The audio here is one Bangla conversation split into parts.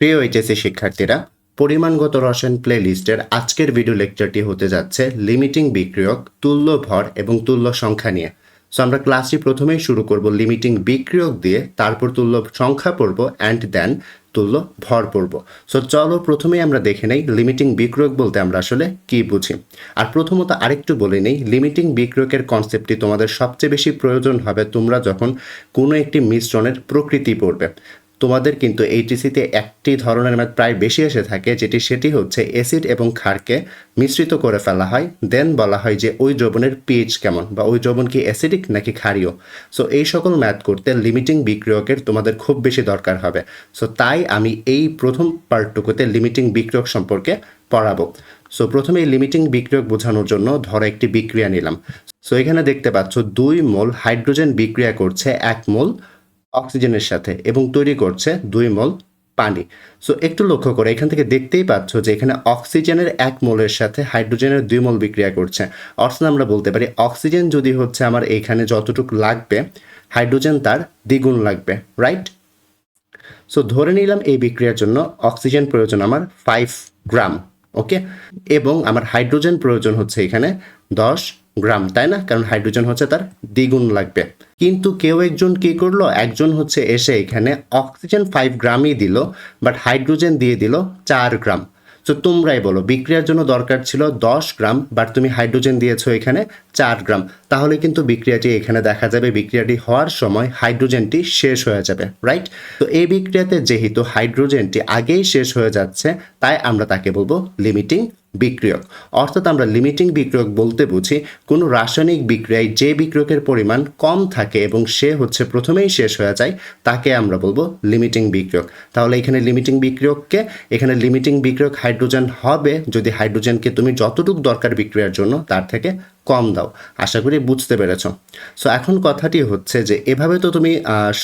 প্রিয় এইচএসসি শিক্ষার্থীরা, পরিমাণগত রসায়ন প্লে লিস্টের আজকের ভিডিও লেকচারটি হতে যাচ্ছে লিমিটিং বিক্রিয়ক, তুল্য ভর এবং তুল্য সংখ্যা নিয়ে। সো আমরা ক্লাসটি প্রথমেই শুরু করব লিমিটিং বিক্রিয়ক দিয়ে, তারপর তুল্য সংখ্যা পড়ব অ্যান্ড দেন তুল্য ভর পড়ব। সো চলো প্রথমেই আমরা দেখে নেই লিমিটিং বিক্রিয়ক বলতে আমরা আসলে কি বুঝি। আর প্রথমত আরেকটু বলে নেই লিমিটিং বিক্রিয়কের কনসেপ্টটি তোমাদের সবচেয়ে বেশি প্রয়োজন হবে তোমরা যখন কোনো একটি মিশ্রণের প্রকৃতি পড়বে। তোমাদের কিন্তু এইটিসিতে একটি ধরনের ম্যাথ প্রায় বেশি এসে থাকে, যেটি সেটি হচ্ছে অ্যাসিড এবং ক্ষারকে মিশ্রিত করে ফেলা হয়। দেন বলা হয় যে ওই দ্রবণের পিএইচ কেমন বা ওই দ্রবণ কি অ্যাসিডিক নাকি ক্ষারীয়? সো এই সকল ম্যাথ করতে লিমিটিং বিক্রিয়কের তোমাদের খুব বেশি দরকার হবে। সো তাই আমি এই প্রথম পার্টটুকুতে লিমিটিং বিক্রিয়ক সম্পর্কে পড়াবো। সো প্রথমে লিমিটিং বিক্রিয়ক বোঝানোর জন্য ধরো একটি বিক্রিয়া নিলাম। সো এখানে দেখতে পাচ্ছ দুই মোল হাইড্রোজেন বিক্রিয়া করছে এক মোল অক্সিজেনের সাথে এবং তৈরি করছে দুই মোল পানি। সো একটু লক্ষ্য করে, এখান থেকে দেখতেই পাচ্ছ যে এখানে অক্সিজেনের এক মোলের সাথে হাইড্রোজেনের দুই মোল বিক্রিয়া করছে। অর্থাৎ আমরা বলতে পারি, অক্সিজেন যদি হচ্ছে আমার এখানে যতটুকু লাগবে, হাইড্রোজেন তার দ্বিগুণ লাগবে রাইট সো ধরে নিলাম এই বিক্রিয়ার জন্য অক্সিজেন প্রয়োজন আমার ফাইভ গ্রাম ওকে এবং আমার হাইড্রোজেন প্রয়োজন হচ্ছে এখানে দশ গ্রাম, তাই না? কারণ হাইড্রোজেন হচ্ছে তার দ্বিগুণ লাগবে। কিন্তু কেউ একজন কি করল? একজন হচ্ছে এসে এখানে অক্সিজেন ফাইভ গ্রামই দিল বাট হাইড্রোজেন দিয়ে দিল চার গ্রাম। তো তোমরাই বলো, বিক্রিয়ার জন্য দরকার ছিল দশ গ্রাম বাট তুমি হাইড্রোজেন দিয়েছ এখানে চার গ্রাম। তাহলে কিন্তু বিক্রিয়াটি এখানে দেখা যাবে, বিক্রিয়াটি হওয়ার সময় হাইড্রোজেনটি শেষ হয়ে যাবে রাইট তো এই বিক্রিয়াতে যেহেতু হাইড্রোজেনটি আগেই শেষ হয়ে যাচ্ছে, তাই আমরা তাকে বলব লিমিটিং বিক্রিয়ক। অর্থাৎ আমরা লিমিটিং বিক্রিয়ক বলতে বুঝি, কোনো রাসায়নিক বিক্রিয়ায় যে বিক্রিয়কের পরিমাণ কম থাকে এবং সে হচ্ছে প্রথমেই শেষ হয়ে যায়, তাকে আমরা বলব লিমিটিং বিক্রিয়ক। তাহলে এখানে লিমিটিং বিক্রিয়ককে, এখানে লিমিটিং বিক্রিয়ক হাইড্রোজেন হবে যদি হাইড্রোজেনকে তুমি যতটুকু দরকার বিক্রিয়ার জন্য, তার থেকে কম দাও। আশা করি বুঝতে পেরেছ। সো এখন কথাটি হচ্ছে যে, এভাবে তো তুমি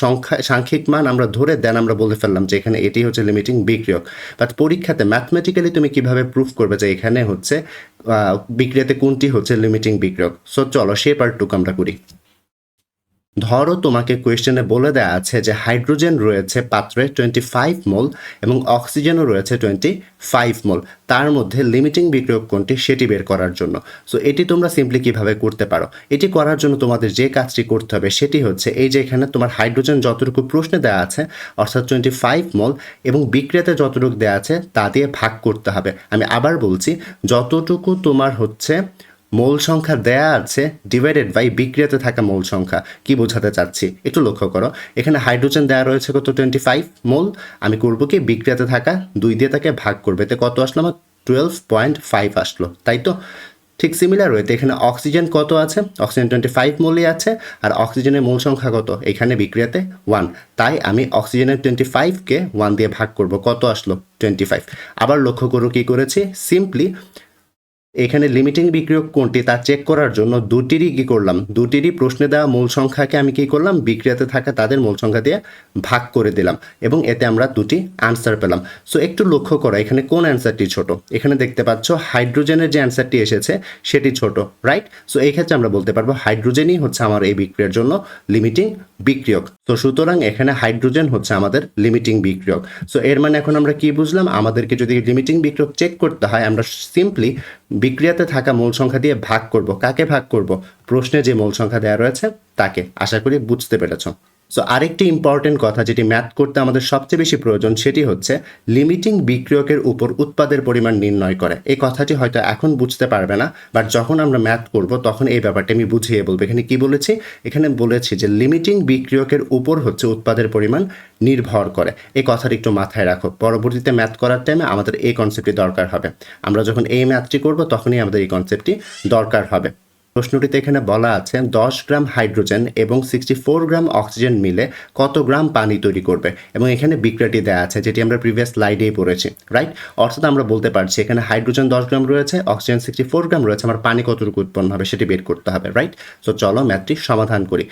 সংখ্যা, সাংখ্যিক মান আমরা ধরে দেন আমরা বলে ফেললাম যে এখানে এটি হচ্ছে লিমিটিং বিক্রিয়ক। বাট পরীক্ষাতে ম্যাথমেটিক্যালি তুমি কীভাবে প্রুফ করবে যে এখানে হচ্ছে বিক্রিয়াতে কোনটি হচ্ছে লিমিটিং বিক্রয়? সো চলো সে পার্টটুকু আমরা করি। ধরো তোমাকে কোয়েশ্চেনে বলে দেওয়া আছে যে হাইড্রোজেন রয়েছে পাত্রে টোয়েন্টি ফাইভ মোল এবং অক্সিজেনও রয়েছে টোয়েন্টি ফাইভ মোল তার মধ্যে লিমিটিং বিক্রিয়ক কোনটি সেটি বের করার জন্য। সো এটি তোমরা সিম্পলি কীভাবে করতে পারো? এটি করার জন্য তোমাদের যে কাজটি করতে হবে সেটি হচ্ছে এই যে এখানে তোমার হাইড্রোজেন যতটুকু প্রশ্নে দেওয়া আছে, অর্থাৎ টোয়েন্টি ফাইভ মোল এবং বিক্রিয়াতে যতটুকু দেওয়া আছে তা দিয়ে ভাগ করতে হবে। আমি আবার বলছি, যতটুকু তোমার হচ্ছে মোল সংখ্যা দেয়া আছে ডিভাইডেড বাই বিক্রিয়াতে থাকা মোল সংখ্যা। কি বোঝাতে চাচ্ছি? একটু লক্ষ্য করো। এখানে হাইড্রোজেন দেওয়া রয়েছে কত? Twenty five mole. আমি করব কি? বিক্রিয়াতে থাকা দুই দিয়ে তাকে ভাগ করবে। এতে কত আসলো? আমার টুয়েলভ পয়েন্ট ফাইভ আসলো। তাই তো? ঠিক সিমিলার রয়েছে এখানে অক্সিজেন কত আছে? অক্সিজেন টোয়েন্টি ফাইভ মোলই আছে। আর অক্সিজেনের মূল সংখ্যা কত? এখানে বিক্রিয়াতে ওয়ান তাই আমি অক্সিজেনের টোয়েন্টি ফাইভকে ওয়ান দিয়ে ভাগ করব। কত আসলো? টোয়েন্টি ফাইভ আবার লক্ষ্য করো কি করেছি? সিম্পলি এখানে লিমিটিং বিক্রিয়ক কোনটি তা চেক করার জন্য দুটিরই কি করলাম? দুটিরই প্রশ্নে দেওয়া মূল সংখ্যাকে আমি কি করলাম? বিক্রিয়াতে থাকা তাদের মূল সংখ্যা দিয়ে ভাগ করে দিলাম এবং এতে আমরা দুটি আনসার পেলাম। সো একটু লক্ষ্য করো, এখানে কোন অ্যান্সারটি ছোট? এখানে দেখতে পাচ্ছ হাইড্রোজেনের যে অ্যান্সারটি এসেছে, সেটি ছোট রাইট সো এই ক্ষেত্রে আমরা বলতে পারব হাইড্রোজেনই হচ্ছে আমার এই বিক্রিয়ার জন্য লিমিটিং বিক্রিয়ক। তো সুতরাং এখানে হাইড্রোজেন হচ্ছে আমাদের লিমিটিং বিক্রিয়ক। সো এর মানে এখন আমরা কি বুঝলাম? আমাদেরকে যদি লিমিটিং বিক্রিয়ক চেক করতে হয়, আমরা সিম্পলি বিক্রিয়াতে থাকা মূল সংখ্যা দিয়ে ভাগ করব। কাকে ভাগ করব? প্রশ্নে যে মূল সংখ্যা দেওয়া রয়েছে, তাকে। আশা করি বুঝতে পেরেছ। সো আরেকটি ইম্পর্টেন্ট কথা যেটি ম্যাথ করতে আমাদের সবচেয়ে বেশি প্রয়োজন সেটি হচ্ছে লিমিটিং বিক্রিয়কের উপর উৎপাদের পরিমাণ নির্ণয় করে। এই কথাটি হয়তো এখন বুঝতে পারবে না বাট যখন আমরা ম্যাথ করব, তখন এই ব্যাপারটা আমি বুঝিয়ে বলব। এখানে কি বলেছি? এখানে বলেছি যে লিমিটিং বিক্রিয়কের উপর হচ্ছে উৎপাদের পরিমাণ নির্ভর করে। এই কথাটি একটু মাথায় রাখো। পরবর্তীতে ম্যাথ করার টাইমে আমাদের এই কনসেপ্টটি দরকার হবে। আমরা যখন এই ম্যাথটি করব, তখনই আমাদের এই কনসেপ্টটি দরকার হবে। প্রশ্নটিতে এখানে বলা আছে, দশ গ্রাম হাইড্রোজেন এবং সিক্সটি ফোর গ্রাম অক্সিজেন মিলে কত গ্রাম পানি তৈরি করবে? এবং এখানে বিক্রিয়াটি দেওয়া আছে, যেটি আমরা প্রিভিয়াস স্লাইডেই পড়েছি, রাইট? অর্থাৎ আমরা বলতে পারছি, এখানে হাইড্রোজেন দশ গ্রাম রয়েছে, অক্সিজেন সিক্সটি ফোর গ্রাম রয়েছে, আমার পানি কতটুকু উৎপন্ন হবে সেটি বের করতে হবে, রাইট? সো চলো ম্যাথটি সমাধান করি।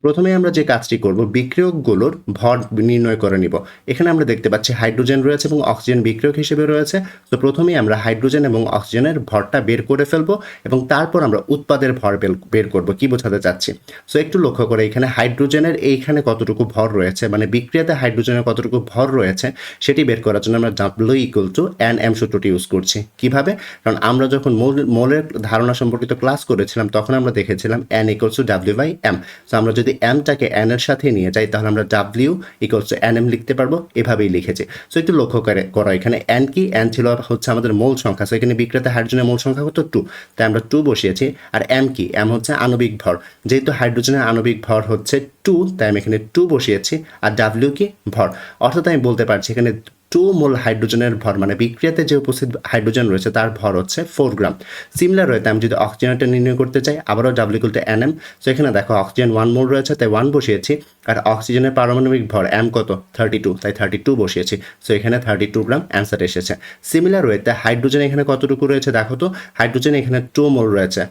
প্রথমে আমরা যে কাজটি করব, বিক্রিয়কগুলোর ভর নির্ণয় করে নিব। এখানে আমরা দেখতে পাচ্ছি হাইড্রোজেন রয়েছে এবং অক্সিজেন বিক্রিয়ক হিসেবে রয়েছে। তো প্রথমেই আমরা হাইড্রোজেন এবং অক্সিজেনের ভরটা বের করে ফেলব এবং তারপর আমরা উৎপাদের ভর বের- করব। কি বোঝাতে চাচ্ছি? সো একটু লক্ষ্য করে এখানে হাইড্রোজেনের এইখানে কতটুকু ভর রয়েছে মানে বিক্রিয়াতে হাইড্রোজেনের কতটুকু ভর রয়েছে, সেটি বের করার জন্য আমরা W equal to N M সূত্রটি ইউজ করছি। কীভাবে? কারণ আমরা যখন মোল, মোলের ধারণা সম্পর্কিত ক্লাস করেছিলাম, তখন আমরা দেখেছিলাম N equals to W by M so আমরা যদি এমটাকে এন এর সাথে নিয়ে যাই তাহলে আমরা W equals to N M লিখতে পারব। এভাবেই লিখেছি। সো একটু লক্ষ্য করে, করো। এখানে এন কি? এন ছিল হচ্ছে আমাদের মূল সংখ্যা। সো এখানে বিক্রেতা হাইড্রোজেনের মূল সংখ্যা কত? টু তাই আমরা টু বসিয়েছি। আর এম কি? এম হচ্ছে আণবিক ভর। যেহেতু হাইড্রোজেনের আণবিক ভর হচ্ছে টু তাই আমি এখানে টু বসিয়েছি। আর ডাব্লিউ কি? ভর। অর্থাৎ আমি বলতে পারছি এখানে টু মোল হাইড্রোজেনের ভর মানে বিক্রিয়াতে যে উপস্থিত হাইড্রোজেন রয়েছে, তার ভর হচ্ছে ফোর গ্রাম সিমিলার রয়েছে আমি যদি অক্সিজেনটা নির্ণয় করতে চাই, আবারও W to N M so এখানে দেখো অক্সিজেন ওয়ান মোল রয়েছে, তাই ওয়ান বসিয়েছি। আর অক্সিজেনের পারমাণবিক ভর এম কত? থার্টি টু তাই থার্টি টু বসিয়েছি। সো এখানে থার্টি টু গ্রাম অ্যান্সার এসেছে সিমিলার রয়েছে হাইড্রোজেন এখানে কতটুকু রয়েছে, দেখো তো? হাইড্রোজেন এখানে টু মোল রয়েছে।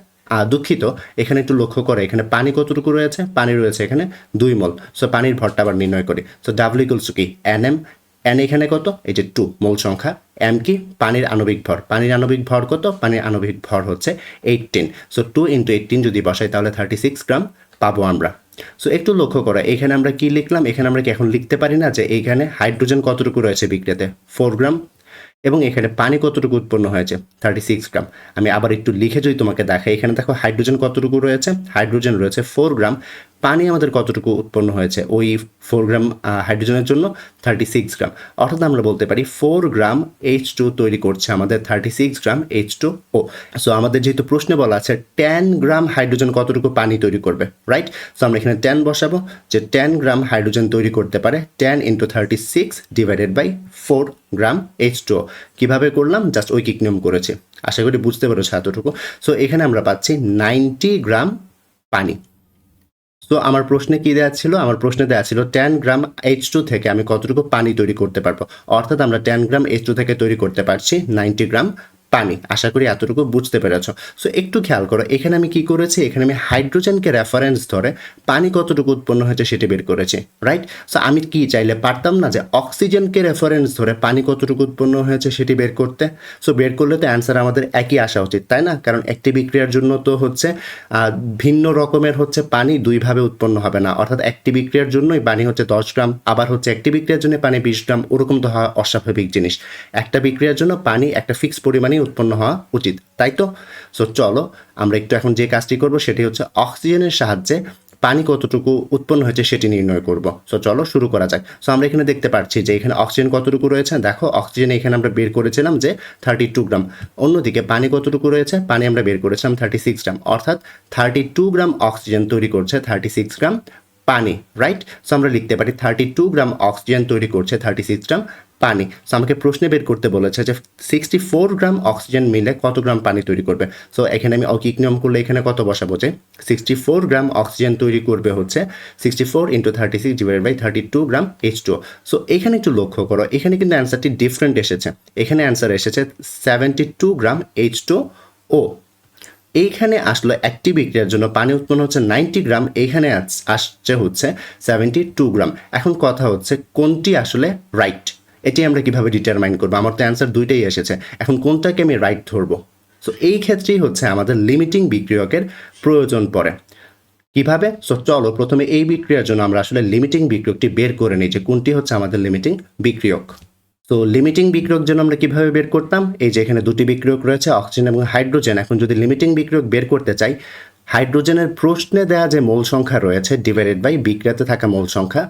দুঃখিত, এখানে একটু লক্ষ্য করে, এখানে পানি কতটুকু রয়েছে? পানি রয়েছে এখানে দুই মল সো পানির ভরটা আবার নির্ণয় করি। সো ডাব্লিউ ইকুয়ালস কি? এন এম এন এখানে কত? এই যে টু মূল সংখ্যা। এম কি? পানির আণবিক ভর। পানির আণবিক ভর কত? পানির আণবিক ভর হচ্ছে eighteen so two into eighteen যদি বসাই, তাহলে থার্টি সিক্স গ্রাম পাবো আমরা। সো একটু লক্ষ্য করো, এখানে আমরা কি লিখলাম? এখানে আমরা কি এখন লিখতে পারি না যে এইখানে হাইড্রোজেন কতটুকু রয়েছে বিক্রিয়াতে? ফোর গ্রাম। এবং এখানে পানি কতটুকু উৎপন্ন হয়েছে? Thirty six gram. আমি আবার একটু লিখে যদি তোমাকে দেখাই, এখানে দেখো হাইড্রোজেন কতটুকু রয়েছে? হাইড্রোজেন রয়েছে ফোর গ্রাম। পানি আমাদের কতটুকু উৎপন্ন হয়েছে? ওই ফোর গ্রাম হাইড্রোজেনের জন্য থার্টি সিক্স গ্রাম অর্থাৎ আমরা বলতে পারি ফোর গ্রাম এইচ টু তৈরি করছে আমাদের thirty six gram H two O so আমাদের যেহেতু প্রশ্নে বলা আছে টেন গ্রাম হাইড্রোজেন কতটুকু পানি তৈরি করবে রাইট সো আমরা এখানে টেন বসাবো। যে টেন গ্রাম হাইড্রোজেন তৈরি করতে পারে ten into thirty six divided by four gram H two কীভাবে করলাম? জাস্ট ঐকিক নিয়ম করেছি। আশা করি বুঝতে পেরেছ এতটুকু। সো এখানে আমরা পাচ্ছি নাইনটি গ্রাম পানি। তো আমার প্রশ্নে কি দেওয়া ছিল? আমার প্রশ্নে দেওয়া ছিল টেন গ্রাম এইচ টু থেকে আমি কতটুকু পানি তৈরি করতে পারব? অর্থাৎ আমরা টেন গ্রাম এইচ টু থেকে তৈরি করতে পারছি নাইনটি গ্রাম পানি। আশা করি এতটুকু বুঝতে পেরেছ। সো একটু খেয়াল করো, এখানে আমি কি করেছি? এখানে আমি হাইড্রোজেনকে রেফারেন্স ধরে পানি কতটুকু উৎপন্ন হয়েছে সেটি বের করেছি রাইট সো আমি কি চাইলে পারতাম না যে অক্সিজেনকে রেফারেন্স ধরে পানি কতটুকু উৎপন্ন হয়েছে সেটি বের করতে? সো বের করলে তো অ্যান্সার আমাদের একই আসা উচিত, তাই না? কারণ একটি বিক্রিয়ার জন্য তো হচ্ছে ভিন্ন রকমের হচ্ছে পানি দুইভাবে উৎপন্ন হবে না। অর্থাৎ একটি বিক্রিয়ার জন্যই পানি হচ্ছে দশ গ্রাম, আবার হচ্ছে একটি বিক্রিয়ার জন্য পানি বিশ গ্রাম, ওরকম তো হওয়া অস্বাভাবিক জিনিস। একটা বিক্রিয়ার জন্য পানি একটা ফিক্স পরিমাণেই উৎপন্ন হওয়া উচিত। তাই তো? সো চলো, আমরা একটু এখন যে কাজটি করব সেটি হচ্ছে অক্সিজেনের সাহায্যে পানি কতটুকু উৎপন্ন হয়েছে সেটি নির্ণয় করব। সো চলো, শুরু করা যাক। সো আমরা এখানে দেখতে পাচ্ছি যে এখানে অক্সিজেন কতটুকু রয়েছে। দেখো, অক্সিজেন এখানে আমরা বের করেছিলাম যে থার্টি টু গ্রাম। অন্যদিকে পানি কতটুকু রয়েছে? পানি আমরা বের করেছিলাম থার্টি সিক্স গ্রাম। অর্থাৎ থার্টি টু গ্রাম অক্সিজেন তৈরি করছে থার্টি সিক্স গ্রাম পানি রাইট সো আমরা লিখতে পারি থার্টি টু গ্রাম অক্সিজেন তৈরি করছে থার্টি সিক্স গ্রাম পানি। সো আমাকে প্রশ্নে বের করতে বলেছে যে সিক্সটি ফোর গ্রাম অক্সিজেন মিলে কত গ্রাম পানি তৈরি করবে? সো এখানে আমি অকিক নিয়ম করলে এখানে কত বসাবো যে সিক্সটি ফোর গ্রাম অক্সিজেন তৈরি করবে হচ্ছে sixty four into thirty six divide by thirty two gram H two so এখানে একটু লক্ষ্য করো, এখানে কিন্তু অ্যান্সারটি ডিফারেন্ট এসেছে। এখানে অ্যান্সার এসেছে seventy two gram H two O এইখানে আসলো একটি বিক্রিয়ার জন্য, পানি উৎপন্ন হচ্ছে নাইনটি গ্রাম, এইখানে আস- আসছে হচ্ছে সেভেন্টি টু গ্রাম। এখন কথা হচ্ছে কোনটি আসলে রাইট এটি আমরা কীভাবে ডিটারমাইন করব? আমার তো অ্যান্সার দুইটাই এসেছে। এখন কোনটাকে আমি রাইট ধরবো? সো এই ক্ষেত্রেই হচ্ছে আমাদের লিমিটিং বিক্রিয়কের প্রয়োজন পড়ে। কীভাবে? সো চলো প্রথমে এই বিক্রিয়ার জন্য আমরা আসলে লিমিটিং বিক্রিয়কটি বের করে নিই যে কোনটি হচ্ছে আমাদের লিমিটিং বিক্রিয়ক। তো লিমিটিং বিক্রিয়ক জন্য আমরা কীভাবে বের করতাম? এই যে এখানে দুটি বিক্রিয়ক রয়েছে অক্সিজেন এবং হাইড্রোজেন এখন যদি লিমিটিং বিক্রিয়ক বের করতে চাই হাইড্রোজেনের প্রশ্নে দেওয়া যে মোল সংখ্যা রয়েছে ডিভাইডেড বাই বিক্রিয়াতে থাকা মোল সংখ্যা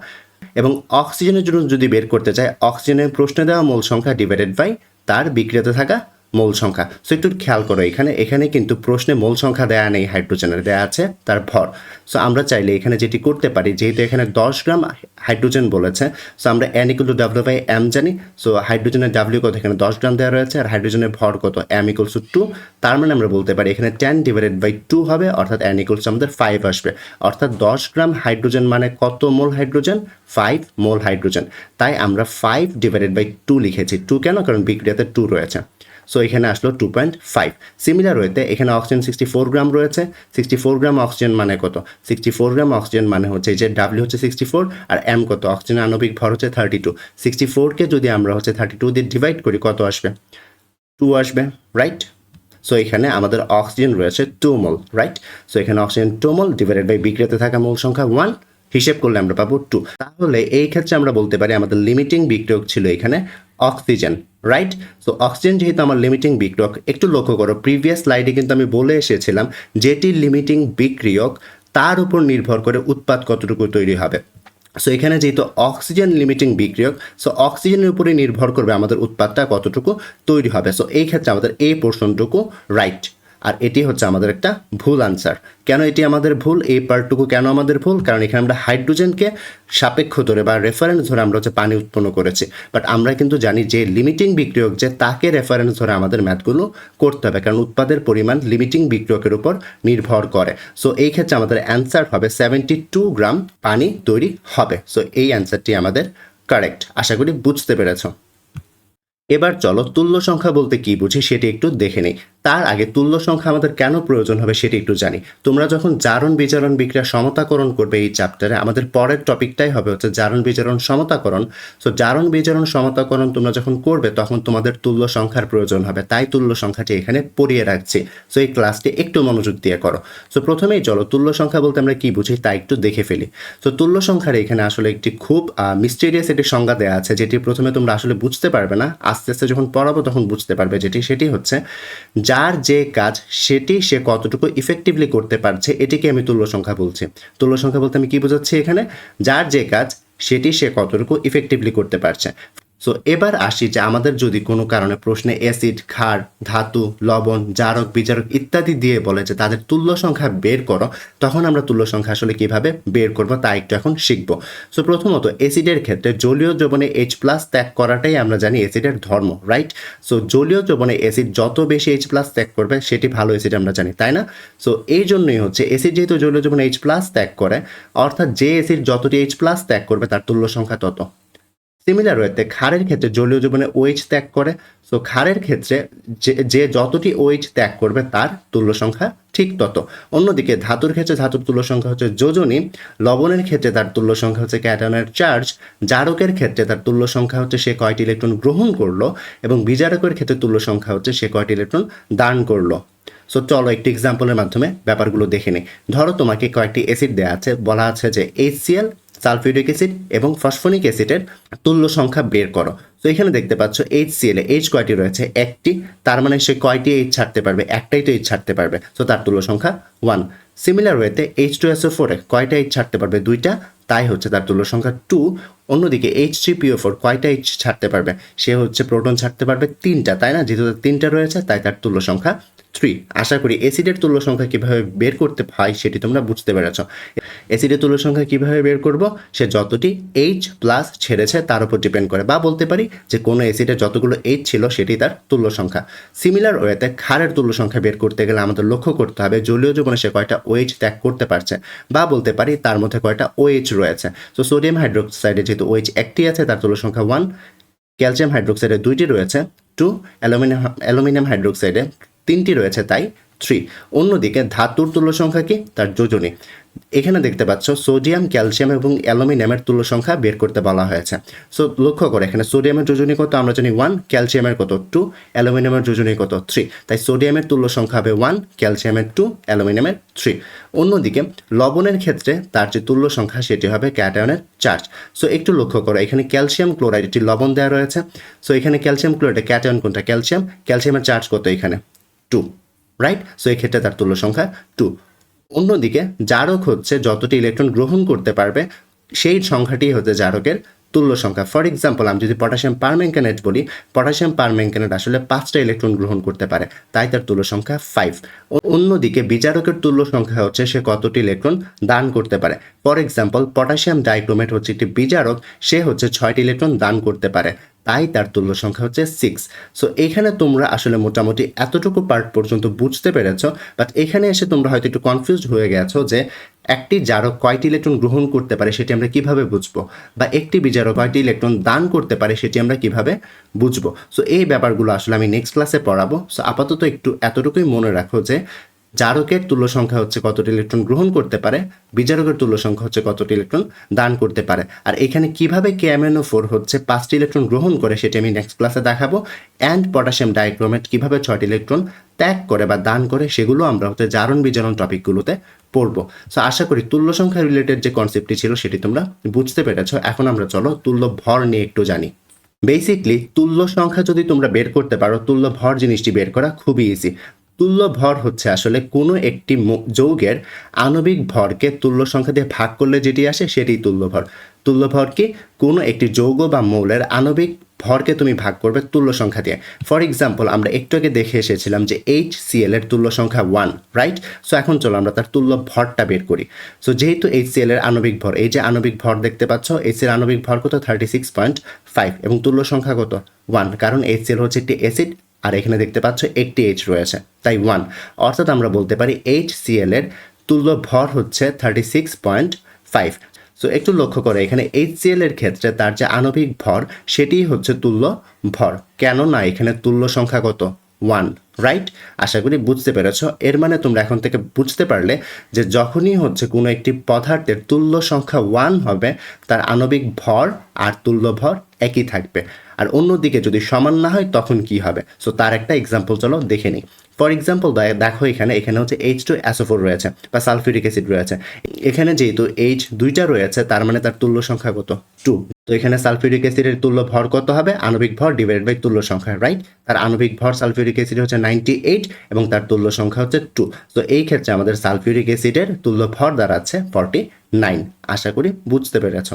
এবং অক্সিজেনের জন্য যদি বের করতে চায়, অক্সিজেনের প্রশ্নে দেওয়া মূল সংখ্যা ডিভাইডেড বাই তার বিক্রিয়াতে থাকা মোল সংখ্যা। সো একটু খেয়াল করো এখানে এখানে কিন্তু প্রশ্নে মোল সংখ্যা দেয়া নেই, হাইড্রোজেনের দেয়া আছে তার ভর সো আমরা চাইলে এখানে যেটি করতে পারি, যেহেতু এখানে দশ গ্রাম হাইড্রোজেন বলেছে সো আমরা N equal to W by M জানি। সো হাইড্রোজেনের ডাব্লিউ কত? এখানে দশ গ্রাম দেওয়া রয়েছে, আর হাইড্রোজেনের ভর কত? এম ইকুয়ালস টু টু তার মানে আমরা বলতে পারি, এখানে টেন ডিভাইডেড বাই টু হবে, অর্থাৎ এন ইকুয়ালস আমাদের ফাইভ আসবে। অর্থাৎ দশ গ্রাম হাইড্রোজেন মানে কত mole hydrogen? Five mole hydrogen. তাই আমরা ফাইভ ডিভাইডেড বাই টু লিখেছি। টু কেন? কারণ বিক্রিয়াতে টু রয়েছে। সো এখানে আসলো টু পয়েন্ট ফাইভ সিমিলার ওয়েতে এখানে অক্সিজেন সিক্সটি ফোর গ্রাম রয়েছে। সিক্সটি ফোর গ্রাম অক্সিজেন মানে কত? সিক্সটি ফোর গ্রাম অক্সিজেন মানে হচ্ছে যে ডাব্লিউ হচ্ছে সিক্সটি ফোর আর এম কত? অক্সিজেন আণবিক ভর হচ্ছে থার্টি টু সিক্সটি ফোরকে যদি আমরা হচ্ছে থার্টি টু দিয়ে ডিভাইড করি, কত আসবে? টু আসবে রাইট সো এখানে আমাদের অক্সিজেন রয়েছে টু মোল রাইট সো এখানে oxygen two mole divided by বিক্রিয়াতে থাকা মোল সংখ্যা ওয়ান হিসেব করলে আমরা পাবো টু তাহলে এই ক্ষেত্রে আমরা বলতে পারি আমাদের লিমিটিং বিক্রিয়ক ছিল এখানে অক্সিজেন রাইট সো অক্সিজেন যেহেতু আমার লিমিটিং বিক্রিয়ক একটু লক্ষ্য করো প্রিভিয়াস স্লাইডে কিন্তু আমি বলে এসেছিলাম যেটি লিমিটিং বিক্রিয়ক তার উপর নির্ভর করে উৎপাদ কতটুকু তৈরি হবে। সো এখানে যেহেতু অক্সিজেন লিমিটিং বিক্রিয়ক সো অক্সিজেনের উপরে নির্ভর করবে আমাদের উৎপাদটা কতটুকু তৈরি হবে। সো এই ক্ষেত্রে আমাদের এই পোর্শনটুকু রাইট আর এটি হচ্ছে আমাদের একটা ভুল আনসার কেন এটি আমাদের ভুল? এই পার্টটুকু কেন আমাদের ভুল? কারণ এখানে আমরা হাইড্রোজেনকে সাপেক্ষ ধরে বা রেফারেন্স ধরে আমরা হচ্ছে পানি উৎপন্ন করেছি। বাট আমরা কিন্তু জানি যে লিমিটিং বিক্রিয়ক যে তাকে রেফারেন্স ধরে আমাদের ম্যাথগুলো করতে হবে। কারণ উৎপাদের পরিমাণ লিমিটিং বিক্রিয়কের উপর নির্ভর করে। সো এই ক্ষেত্রে আমাদের অ্যান্সার হবে সেভেন্টি টু গ্রাম পানি তৈরি হবে। সো এই অ্যান্সারটি আমাদের কারেক্ট আশা করি বুঝতে পেরেছ। এবার চলো তুল্য সংখ্যা বলতে কি বুঝি সেটি একটু দেখে নিই। তার আগে তুল্য সংখ্যা আমাদের কেন প্রয়োজন হবে সেটি একটু জানি। তোমরা যখন জারণ বিজারণ বিক্রিয়া সমতাকরণ করবে এই চ্যাপ্টারে আমাদের পরের টপিকটাই হবে হচ্ছে জারণ বিজারণ সমতাকরণ। সো জারণ বিজারণ সমতাকরণ তোমরা যখন করবে, তখন তোমাদের তুল্য সংখ্যার প্রয়োজন হবে। তাই তুল্য সংখ্যাটি এখানে পড়িয়ে রাখছি। সো এই ক্লাসটি একটু মনোযোগ দিয়ে করো। সো প্রথমেই চলো, তুল্য সংখ্যা বলতে আমরা কি বুঝি তা একটু দেখে ফেলি। তো তুল্য সংখ্যার এখানে আসলে একটি খুব মিস্টেরিয়াস একটি সংজ্ঞা দেওয়া আছে, যেটি প্রথমে তোমরা আসলে বুঝতে পারবে না। আস্তে আস্তে যখন পড়াবো তখন বুঝতে পারবে যেটি, সেটি হচ্ছে যার যে কাজ সেটি সে কতটুকু ইফেক্টিভলি করতে পারছে, এটিকে আমি তুল্য সংখ্যা বলছি। তুল্য সংখ্যা বলতে আমি কি বোঝাচ্ছি এখানে? যার যে কাজ সেটি সে কতটুকু ইফেক্টিভলি করতে পারছে। সো এবার আসি যে আমাদের যদি কোনো কারণে প্রশ্নে অ্যাসিড, ক্ষার, ধাতু, লবণ, জারক, বিজারক ইত্যাদি দিয়ে বলে যে তাদের তুল্য সংখ্যা বের করো, তখন আমরা তুল্য সংখ্যা আসলে কীভাবে বের করব তা একটু এখন শিখব। সো প্রথমত অ্যাসিডের ক্ষেত্রে জলীয় দ্রবণে এইচ প্লাস ত্যাগ করাটাই আমরা জানি অ্যাসিডের ধর্ম রাইট সো জলীয় দ্রবণে অ্যাসিড যত বেশি এইচ প্লাস ত্যাগ করবে, সেটি ভালো অ্যাসিড আমরা জানি, তাই না? সো এই জন্যই হচ্ছে অ্যাসিড যেহেতু জলীয় দ্রবণে এইচ প্লাস ত্যাগ করে, অর্থাৎ যে অ্যাসিড যতটি এইচ প্লাস ত্যাগ করবে তার তুল্য সংখ্যা তত। সিমিলার ওয়েতে ক্ষারের ক্ষেত্রে জলীয় জীবনে ওয়েজ ত্যাগ করে। সো ক্ষারের ক্ষেত্রে যে যতটি ওয়েজ ত্যাগ করবে, তার তুল্য সংখ্যা ঠিক তত। অন্যদিকে ধাতুর ক্ষেত্রে ধাতুর তুল্য সংখ্যা হচ্ছে যোজনী। লবণের ক্ষেত্রে তার তুল্য সংখ্যা হচ্ছে ক্যাটায়নের চার্জ। জারকের ক্ষেত্রে তার তুল্য সংখ্যা হচ্ছে সে কয়টি ইলেকট্রন গ্রহণ করল এবং বিজারকের ক্ষেত্রে তুল্য সংখ্যা হচ্ছে সে কয়টি ইলেকট্রন দান করল। সো চলো একটি এক্সাম্পলের মাধ্যমে ব্যাপারগুলো দেখে নিই। ধরো তোমাকে কয়েকটি অ্যাসিড দেওয়া আছে। বলা আছে যে এইচসিএল সালফিউরিক অ্যাসিড এবং ফসফনিক অ্যাসিডের তুল্য সংখ্যা বের করো। তো এখানে দেখতে পাচ্ছ এইচ সিএল এইচ কয়টি রয়েছে? একটি। তার মানে সে কয়টি এইচ ছাড়তে পারবে? একটাই তো এইচ ছাড়তে পারবে। তো তার তুল্য সংখ্যা ওয়ান সিমিলার ওয়েতে এইচ টু এসও ফোরে কয়টা এইচ ছাড়তে পারবে? দুইটা। তাই হচ্ছে তার তুল্য সংখ্যা টু অন্যদিকে এইচ থ্রি পিও ফোর কয়টা এইচ ছাড়তে পারবে? সে হচ্ছে প্রোটন ছাড়তে পারবে তিনটা। তাই না? যেহেতু তিনটা রয়েছে, তাই তার তুল্য সংখ্যা থ্রি আশা করি অ্যাসিডের তুল্য সংখ্যা কীভাবে বের করতে হয় সেটি তোমরা বুঝতে পেরেছ। অ্যাসিডের তুল্য সংখ্যা কীভাবে বের করব? সে যতটি এইচ প্লাস ছেড়েছে তার উপর ডিপেন্ড করে। বা বলতে পারি যে কোনো অ্যাসিডের যতগুলো এইচ ছিল সেটি তার তুল্য সংখ্যা। সিমিলার ওয়েতে ক্ষারের তুল্য সংখ্যা বের করতে গেলে আমাদের লক্ষ্য করতে হবে জলীয় জীবনে সে কয়টা ওএইচ ত্যাগ করতে পারছে। বা বলতে পারি তার মধ্যে কয়টা ওএইচ রয়েছে। তো সোডিয়াম হাইড্রোক্সাইডে যেহেতু ওএইচ একটি আছে, তার তুল্য সংখ্যা ওয়ান ক্যালসিয়াম হাইড্রোক্সাইডে দুইটি রয়েছে টু অ্যালুমিনিয়াম অ্যালুমিনিয়াম হাইড্রোক্সাইডে তিনটি রয়েছে, তাই থ্রি অন্যদিকে ধাতুর তুল্য সংখ্যা কি? তার যোজনী। এখানে দেখতে পাচ্ছ, সোডিয়াম, ক্যালসিয়াম এবং অ্যালুমিনিয়ামের তুল্য সংখ্যা বের করতে বলা হয়েছে। সো লক্ষ্য করে, এখানে সোডিয়ামের যোজনী কত? আমরা জানি ওয়ান ক্যালসিয়ামের কত? টু অ্যালুমিনিয়ামের যোজনী কত? থ্রি তাই সোডিয়ামের তুল্য সংখ্যা হবে ওয়ান ক্যালসিয়ামের টু অ্যালুমিনিয়ামের থ্রি অন্যদিকে, লবণের ক্ষেত্রে তার যে তুল্য সংখ্যা, সেটি হবে ক্যাটায়নের চার্জ সো একটু লক্ষ্য করো, এখানে ক্যালসিয়াম ক্লোরাইড একটি লবণ দেওয়া রয়েছে। সো এখানে ক্যালসিয়াম ক্লোরাইডে, ক্যাটায়ন কোনটা? ক্যালসিয়াম। ক্যালসিয়ামের চার্জ কত এখানে? টু রাইট সো এই ক্ষেত্রে তার তুল্য সংখ্যা টু অন্যদিকে জারক হচ্ছে যতটি ইলেকট্রন গ্রহণ করতে পারবে, সেই সংখ্যাটি হচ্ছে জারকের তুল্য সংখ্যা। ফর এক্সাম্পল আমি যদি পটাশিয়াম পারম্যাঙ্কানেট বলি পটাশিয়াম পারম্যাঙ্কানেট আসলে পাঁচটা ইলেকট্রন গ্রহণ করতে পারে, তাই তার তুল্য সংখ্যা ফাইভ অন্যদিকে বিচারকের তুল্য সংখ্যা হচ্ছে সে কতটি ইলেকট্রন দান করতে পারে। ফর এক্সাম্পল পটাশিয়াম ডাইক্রোমেট হচ্ছে একটি বিচারক সে হচ্ছে ছয়টি ইলেকট্রন দান করতে পারে। তাই তার তুল্য সংখ্যা হচ্ছে সিক্স সো এখানে তোমরা আসলে মোটামুটি এতটুকু পার্ট পর্যন্ত বুঝতে পেরেছ বাট এখানে এসে তোমরা হয়তো একটু কনফিউজ হয়ে গেছো যে একটি জারক কয়টি ইলেকট্রন গ্রহণ করতে পারে সেটি আমরা কীভাবে বুঝব? বা একটি বিজারক কয়টি ইলেকট্রন দান করতে পারে সেটি আমরা কীভাবে বুঝব? সো এই ব্যাপারগুলো আসলে আমি নেক্সট ক্লাসে পড়াবো। সো আপাতত একটু এতটুকুই মনে রাখো যে জারকের তুল্য সংখ্যা হচ্ছে কতটি ইলেকট্রন গ্রহণ করতে পারে? বিজারকের তুল্য সংখ্যা হচ্ছে কতটি ইলেকট্রন দান করতে পারে? আর এখানে কীভাবে কেএমএনও ফোর হচ্ছে পাঁচটি ইলেকট্রন গ্রহণ করে সেটি আমি নেক্সট ক্লাসে দেখাবো। অ্যান্ড পটাশিয়াম ডাইক্রোমেট কীভাবে ছয়টি ইলেকট্রন ত্যাগ করে বা দান করে সেগুলো আমরা হচ্ছে জারণ বিজারণ টপিকগুলোতে পড়ব। সো আশা করি তুল্য সংখ্যা রিলেটেড যে কনসেপ্টটি ছিল সেটি তোমরা বুঝতে পেরেছ। এখন আমরা চলো তুল্য ভর নিয়ে একটু জানি। বেসিকলি তুল্য সংখ্যা যদি তোমরা বের করতে পারো, তুল্য ভর জিনিসটি বের করা খুবই ইজি তুল্য ভর হচ্ছে আসলে কোনো একটি যৌগের আণবিক ভরকে তুল্য সংখ্যা দিয়ে ভাগ করলে যেটি আসে সেটি তুল্য ভর। তুল্য ভর কি? কোনো একটি যৌগ বা মৌলের আণবিক ভরকে তুমি ভাগ করবে তুল্য সংখ্যা দিয়ে। ফর এক্সাম্পল আমরা একটু আগে দেখে এসেছিলাম যে এইচ সিএল এর তুল্য সংখ্যা ওয়ান রাইট সো এখন চলো আমরা তার তুল্য ভরটা বের করি। সো যেহেতু এইচ সিএল এর আণবিক ভর, এই যে আণবিক ভর দেখতে পাচ্ছ এইচ এর আণবিক ভর কত? থার্টি সিক্স পয়েন্ট ফাইভ এবং তুল্য সংখ্যা কত? ওয়ান কারণ এইচ সিএল হচ্ছে একটি অ্যাসিড আর এখানে দেখতে পাচ্ছ একটি এইচ রয়েছে, তাই ওয়ান অর্থাৎ আমরা বলতে পারি এইচ সিএল এর তুল্য ভর হচ্ছে thirty six point five so একটু লক্ষ্য করে, এখানে এইচ এইচসিএল এর ক্ষেত্রে তার যে আণবিক ভর, সেটিই হচ্ছে তুল্য ভর কেন না এখানে তুল্য সংখ্যা কত? ওয়ান রাইট আশা করি বুঝতে পেরেছ। এর মানে তোমরা এখন থেকে বুঝতে পারলে যে যখনই হচ্ছে কোনো একটি পদার্থের তুল্য সংখ্যা ওয়ান হবে, তার আণবিক ভর আর তুল্য ভর একই থাকবে। আর অন্যদিকে যদি সমান না হয়, তখন কি হবে? সো তার একটা এক্সাম্পল চলো দেখে নিই। ফর এক্সাম্পল দেখো এখানে এখানে হচ্ছে এইচ টু অ্যাসোফোর রয়েছে বা সালফিউরিক অ্যাসিড রয়েছে। এখানে যেহেতু এইচ দুইটা রয়েছে, তার মানে তার তুল্য সংখ্যা কত? টু তো এখানে সালফিউরিক অ্যাসিডের তুল্য ভর কত হবে? আণবিক ভর ডিভাইডেড বাই তুল্য সংখ্যা রাইট তার আণবিক ভর সালফিউরিক অ্যাসিড হচ্ছে নাইনটি এইট এবং তার তুল্য সংখ্যা হচ্ছে টু তো এই ক্ষেত্রে আমাদের সালফিউরিক অ্যাসিডের তুল্য ভর দাঁড়াচ্ছে ফর্টি নাইন আশা করি বুঝতে পেরেছ।